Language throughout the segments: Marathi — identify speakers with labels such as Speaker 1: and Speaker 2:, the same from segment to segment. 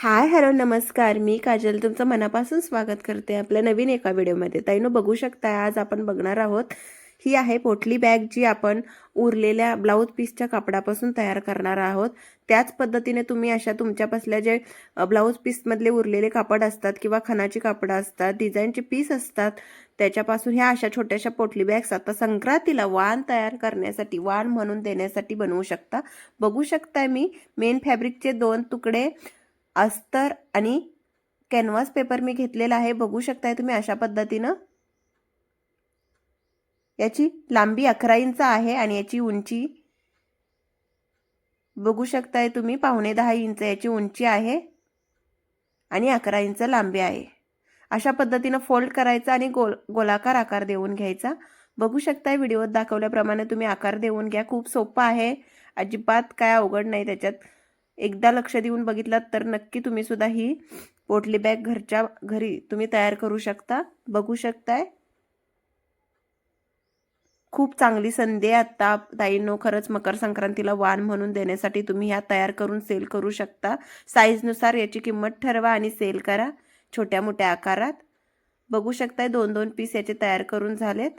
Speaker 1: हाय हॅलो नमस्कार. मी काजल. तुमचं मनापासून स्वागत करते आपल्या नवीन एका व्हिडिओमध्ये. ताईनो बघू शकताय आज आपण बघणार आहोत ही आहे पोटली बॅग जी आपण उरलेल्या ब्लाऊज पीसच्या कापडापासून तयार करणार आहोत. त्याच पद्धतीने तुम्ही अशा तुमच्या बसल्या जे ब्लाऊज पीसमधले उरलेले कापड असतात किंवा खणाची कापडं असतात डिझाईनचे पीस असतात त्याच्यापासून ह्या अशा छोट्याशा पोटली बॅग्स आता संक्रांतीला वाण तयार करण्यासाठी वाण म्हणून देण्यासाठी बनवू शकता. बघू शकता मी मेन फॅब्रिकचे दोन तुकडे अस्तर आणि कॅनव्हास पेपर मी घेतलेला आहे. बघू शकताय तुम्ही अशा पद्धतीनं. याची लांबी अकरा इंच आहे आणि याची उंची बघू शकताय तुम्ही पावणे दहा इंच याची उंची आहे आणि अकरा इंच लांबी आहे. अशा पद्धतीनं फोल्ड करायचा आणि गोल गोलाकार आकार देऊन घ्यायचा. बघू शकताय व्हिडिओत दाखवल्याप्रमाणे तुम्ही आकार देऊन घ्या. खूप सोपं आहे. अजिबात काय अवघड नाही त्याच्यात. एकदा लक्ष देऊन बघितलात तर नक्की तुम्ही सुद्धा ही पोटली बॅग घरच्या घरी तुम्ही तयार करू शकता बघू शकताय. खूप चांगली संधी आहे आत्ता ताईंनो खरंच मकर संक्रांतीला वाण म्हणून देण्यासाठी तुम्ही ह्या तयार करून सेल करू शकता. साईजनुसार याची किंमत ठरवा आणि सेल करा छोट्या मोठ्या आकारात. बघू शकताय दोन दोन पीस याचे तयार करून झालेत.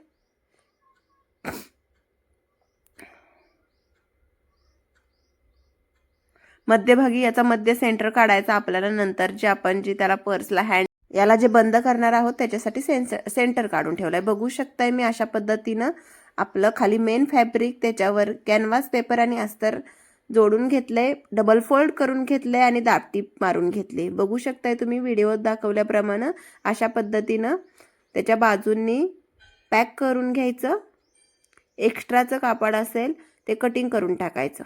Speaker 1: मध्यभागी याचा मध्य सेंटर काढायचा आपल्याला नंतर जे आपण जे त्याला पर्सला हँड याला जे बंद करणार आहोत त्याच्यासाठी सेन्स सेंटर काढून ठेवलाय. बघू शकताय मी अशा पद्धतीनं आपलं खाली मेन फॅब्रिक त्याच्यावर कॅनव्हास पेपर आणि अस्तर जोडून घेतलंय. डबल फोल्ड करून घेतलंय आणि दाबटीप मारून घेतली. बघू शकताय तुम्ही व्हिडिओत दाखवल्याप्रमाणे अशा पद्धतीनं त्याच्या बाजूंनी पॅक करून घ्यायचं. एक्स्ट्राचं कापड असेल ते कटिंग करून टाकायचं.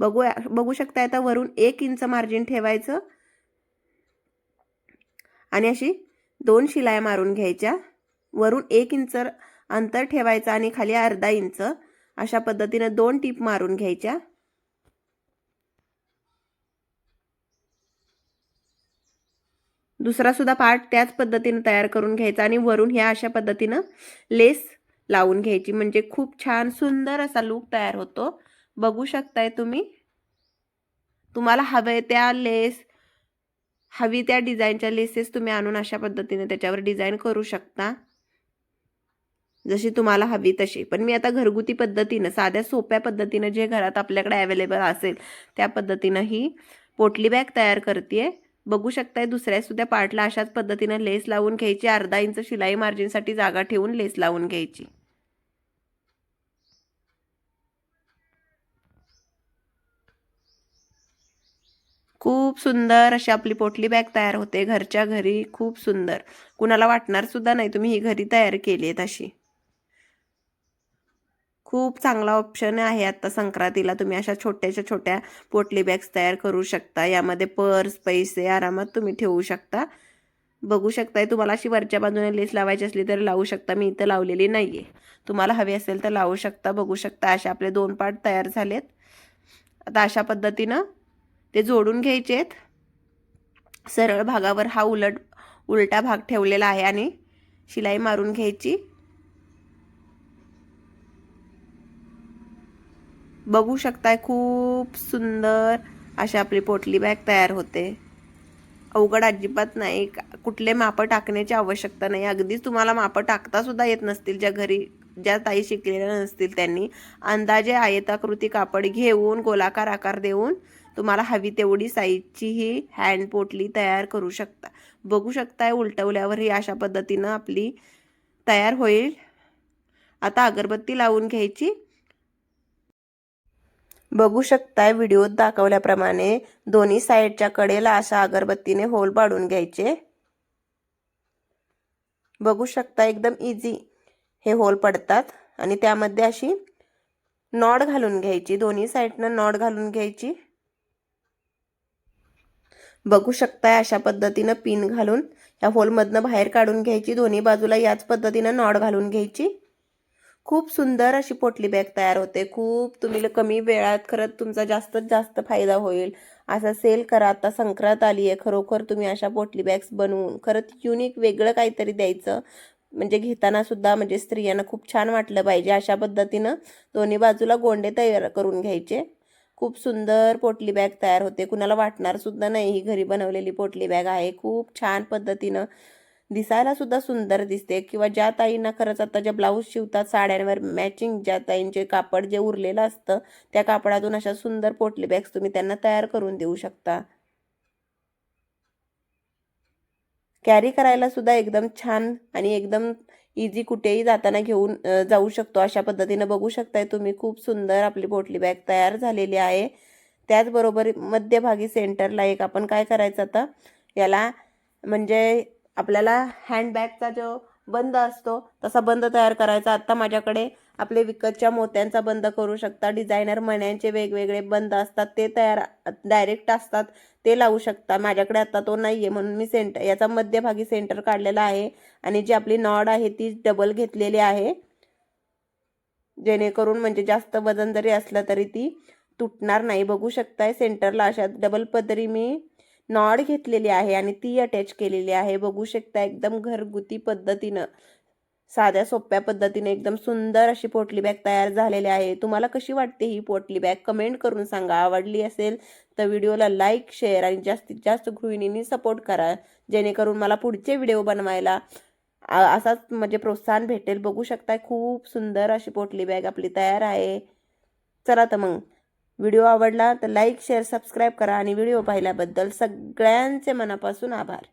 Speaker 1: बघू बघू शकता आता वरून एक इंच मार्जिन ठेवायचं. आणि अशी दोन शिलाया मारून घ्यायच्या. वरून एक इंच अंतर ठेवायचं आणि खाली अर्धा इंच अशा पद्धतीनं दोन टीप मारून घ्यायच्या. दुसरा सुद्धा पार्ट त्याच पद्धतीनं तयार करून घ्यायचा आणि वरून ह्या अशा पद्धतीनं लेस लावून घ्यायची. म्हणजे खूप छान सुंदर असा लूक तयार होतो. बघू शकताय तुम्ही. तुम्हाला हवे त्या लेस हवी त्या डिझाईनच्या लेसेस तुम्ही आणून अशा पद्धतीने त्याच्यावर डिझाईन करू शकता. जशी तुम्हाला हवी तशी. पण मी आता घरगुती पद्धतीनं साध्या सोप्या पद्धतीनं जे घरात आपल्याकडे अवेलेबल असेल त्या पद्धतीनं ही पोटली बॅग तयार करते बघू शकताय दुसऱ्या सुद्धा पार्टला अशाच पद्धतीनं लेस लावून घ्यायची. अर्धा इंच शिलाई मार्जिनसाठी जागा ठेवून लेस लावून घ्यायची. खूप सुंदर अशी आपली पोटली बॅग तयार होते. घरच्या घरी खूप सुंदर. कुणाला वाटणार सुद्धा नाही. तुम्ही ही घरी तयार केली आहेत अशी. खूप चांगला ऑप्शन आहे आता संक्रांतीला. तुम्ही अशा छोट्याशा छोट्या पोटली बॅग्स तयार करू शकता. यामध्ये पर्स पैसे आरामात तुम्ही ठेवू शकता. बघू शकताय तुम्हाला अशी वरच्या बाजूने लेस लावायची असली तर लावू शकता. मी इथं लावलेली नाही आहे तुम्हाला हवी असेल तर लावू शकता बघू शकता. असे आपले दोन पार्ट तयार झालेत. आता अशा पद्धतीनं ते जोडून घ्यायचे आहेत सरळ भागावर हा उलट उलटा भाग ठेवलेला आहे आणि शिलाई मारून घ्यायची. बघू शकताय खूप सुंदर अशी आपली पोटली बॅग तयार होते. अवघड अजिबात नाही. कुठले मापं टाकण्याची आवश्यकता नाही. अगदीच तुम्हाला मापं टाकतासुद्धा येत नसतील ज्या घरी ज्या ताई शिकलेल्या नसतील त्यांनी. अंदाजे आयताकृती कापड घेऊन गोलाकार आकार देऊन तुम्हाला हवी तेवढी साईजची ही हँड पोटली तयार करू शकता. बघू शकताय उलटवल्यावर ही अशा पद्धतीनं आपली तयार होईल. आता अगरबत्ती लावून घ्यायची. बघू शकताय व्हिडिओत दाखवल्याप्रमाणे दोन्ही साईडच्या कडेला अशा अगरबत्तीने होल पाडून घ्यायचे. बघू शकता एकदम इझी हे होल पडतात आणि त्यामध्ये अशी नॉड घालून घ्यायची. दोन्ही साईडनं नॉड घालून घ्यायची. बघू शकताय अशा पद्धतीनं पिन घालून. या होलमधनं बाहेर काढून घ्यायची दोन्ही बाजूला याच पद्धतीनं नॉड घालून घ्यायची. खूप सुंदर अशी पोटली बॅग तयार होते. खूप तुम्ही कमी वेळात खरंच तुमचा जास्तीत जास्त फायदा होईल. असा सेल करा. आता संक्रांत आली आहे. खरोखर तुम्ही अशा पोटली बॅग्स बनवून खरंच युनिक वेगळं काहीतरी द्यायचं. म्हणजे घेताना सुद्धा म्हणजे स्त्रियांना खूप छान वाटलं पाहिजे. अशा पद्धतीनं दोन्ही बाजूला गोंडे तयार करून घ्यायचे. खूप सुंदर पोटली बॅग तयार होते. कुणाला वाटणार सुद्धा नाही ही घरी बनवलेली पोटली बॅग आहे. खूप छान पद्धतीनं दिसायला सुद्धा सुंदर दिसते. किंवा ज्या ताईंना खरंच आता ज्या ब्लाऊज शिवतात साड्यांवर मॅचिंग ज्या ताईंचे कापड जे उरलेलं असतं त्या कापडातून अशा सुंदर पोटली बॅग्स तुम्ही त्यांना तयार करून देऊ शकता. कॅरी करायला सुद्धा एकदम छान आणि एकदम इझी कुठेही जाताना घेऊन जाऊ शकतो. अशा पद्धतीनं बघू शकताय तुम्ही. खूप सुंदर आपली पोटली बॅग तयार झालेली आहे. त्याचबरोबर मध्यभागी सेंटरला एक आपण काय करायचं आता? याला म्हणजे आपल्याला हँडबॅगचा जो बंद असतो तसा बंद तयार करायचा. आत्ता माझ्याकडे आपले विकतच्या मोत्यांचा बंद करू शकता. डिझायनर मण्यांचे वेगवेगळे बंद असतात. ते तयार डायरेक्ट असतात. ते लावू शकता. माझ्याकडे आता तो नाही आहे म्हणून मी सेंटर याचा मध्यभागी सेंटर काढलेला आहे. आणि जी आपली नॉड आहे ती डबल घेतलेली आहे. जेणेकरून म्हणजे जास्त वजन जरी असलं तरी ती तुटणार नाही. बघू शकताय सेंटरला अशा डबल पदरी मी नॉड घेतलेली आहे आणि ती अटॅच केलेली आहे. बघू शकता एकदम घरगुती पद्धतीनं. साध्या सोप्या पद्धतीने एकदम सुंदर अशी पोटली बॅग तयार झालेली आहे. तुम्हाला कशी वाटते ही पोटली बॅग? कमेंट करून सांगा. आवडली असेल तर व्हिडिओला लाईक शेअर आणि जास्तीत जास्त गृहिणींनी सपोर्ट करा जेणेकरून मला पुढचे व्हिडिओ बनवायला आ- असाच म्हणजे प्रोत्साहन भेटेल. बघू शकता खूप सुंदर अशी पोटली बॅग आपली तयार आहे. चला तर मग व्हिडिओ आवडला तर लाईक शेअर सबस्क्राईब करा आणि व्हिडिओ पाहिल्याबद्दल सगळ्यांचे मनापासून आभार.